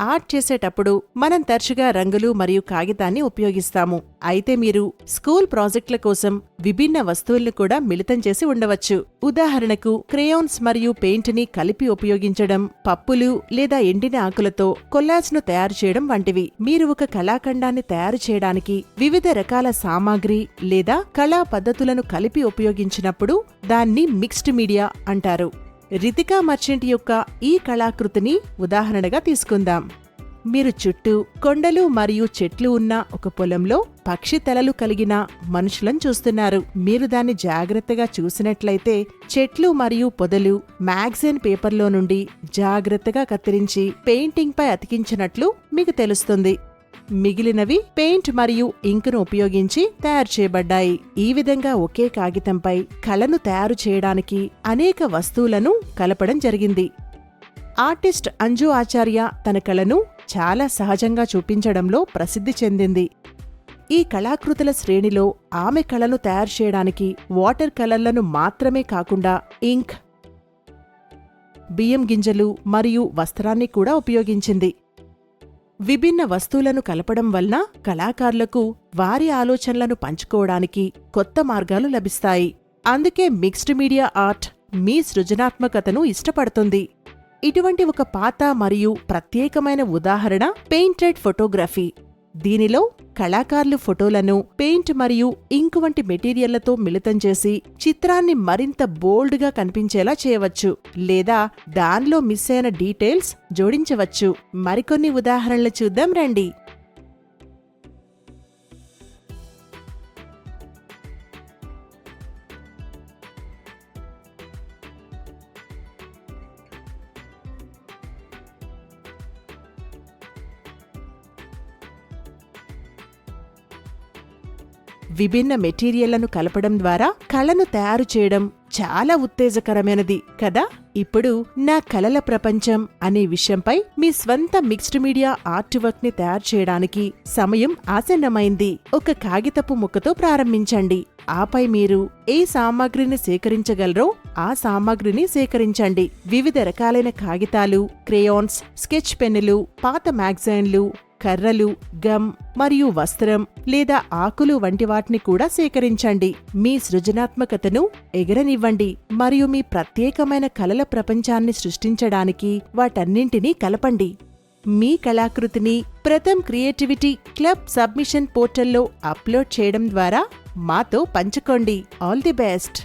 Art చేసేటప్పుడు మనం తరచుగా రంగులు మరియు కాగితాన్ని ఉపయోగిస్తాము. అయితే మీరు స్కూల్ ప్రాజెక్టుల కోసం విభిన్న వస్తువులను కూడా మిళితం చేసి ఉండవచ్చు. ఉదాహరణకు క్రేయాన్స్ మరియు పెయింట్ని కలిపి ఉపయోగించడం పప్పులు లేదా ఎండిన ఆకులతో కొల్లాజ్ను తయారు చేయడం వంటివి. మీరు ఒక కళాఖండాన్ని తయారు చేయడానికి వివిధ రకాల సామాగ్రి లేదా కళా పద్ధతులను కలిపి ఉపయోగించినప్పుడు దాన్ని మిక్స్డ్ మీడియా అంటారు. రితికా మర్చెంట్ యొక్క ఈ కళాకృతిని ఉదాహరణగా తీసుకుందాం. మీరు చుట్టూ కొండలు మరియు చెట్లు ఉన్న ఒక పొలంలో పక్షి తలలు కలిగిన మనుషులను చూస్తున్నారు. మీరు దాన్ని జాగ్రత్తగా చూసినట్లయితే చెట్లు మరియు పొదలు మ్యాగజైన్ పేపర్లో నుండి జాగ్రత్తగా కత్తిరించి పెయింటింగ్పై అతికించినట్లు మీకు తెలుస్తుంది. మిగిలినవి పెయింట్ మరియు ఇంకును ఉపయోగించి తయారు చేయబడ్డాయి. ఈ విధంగా ఒకే కాగితంపై కళను తయారు చేయడానికి అనేక వస్తువులను కలపడం జరిగింది. ఆర్టిస్ట్ అంజు ఆచార్య తన కళను చాలా సహజంగా చూపించడంలో ప్రసిద్ధి చెందింది. ఈ కళాకృతుల శ్రేణిలో ఆమె కళను తయారు చేయడానికి వాటర్ కలర్లను మాత్రమే కాకుండా ఇంక్ బియ్యం గింజలు మరియు వస్త్రాన్ని కూడా ఉపయోగించింది. విభిన్న వస్తువులను కలపడం వలన కళాకారులకు వారి ఆలోచనలను పంచుకోవడానికి కొత్త మార్గాలు లభిస్తాయి. అందుకే మిక్స్డ్ మీడియా ఆర్ట్ మీ సృజనాత్మకతను ఇష్టపడుతుంది. ఇటువంటి ఒక పాత మరియు ప్రత్యేకమైన ఉదాహరణ పెయింటెడ్ ఫోటోగ్రఫీ. దీనిలో కళాకారులు ఫోటోలను పెయింట్ మరియు ఇంక్ వంటి మెటీరియల్లతో మిళితం చేసి చిత్రాన్ని మరింత బోల్డ్గా కనిపించేలా చేయవచ్చు లేదా దానిలో మిస్ అయిన డీటెయిల్స్ జోడించవచ్చు. మరికొన్ని ఉదాహరణలు చూద్దాం రండి. విభిన్న మెటీరియళ్ళను కలపడం ద్వారా కళను తయారు చేయడం చాలా ఉత్తేజకరమైనది కదా? ఇప్పుడు నా కలల ప్రపంచం అనే విషయంపై మీ స్వంత మిక్స్డ్ మీడియా ఆర్ట్ వర్క్ని తయారు చేయడానికి సమయం ఆసన్నమైంది. ఒక కాగితపు ముక్కతో ప్రారంభించండి. ఆపై మీరు ఏ సామాగ్రిని సేకరించగలరో ఆ సామాగ్రిని సేకరించండి. వివిధ రకాలైన కాగితాలు క్రేయాన్స్ స్కెచ్ పెన్నులు పాత మ్యాగజైన్లు కర్రలు గమ్ మరియు వస్త్రం లేదా ఆకులు వంటి వాటిని కూడా సేకరించండి. మీ సృజనాత్మకతను ఎగరనివ్వండి. మరియు మీ ప్రత్యేకమైన కలల ప్రపంచాన్ని సృష్టించడానికి వాటన్నింటినీ కలపండి. మీ కళాకృతిని ప్రథమ్ క్రియేటివిటీ క్లబ్ సబ్మిషన్ పోర్టల్లో అప్లోడ్ చేయడం ద్వారా మాతో పంచుకోండి. All the best!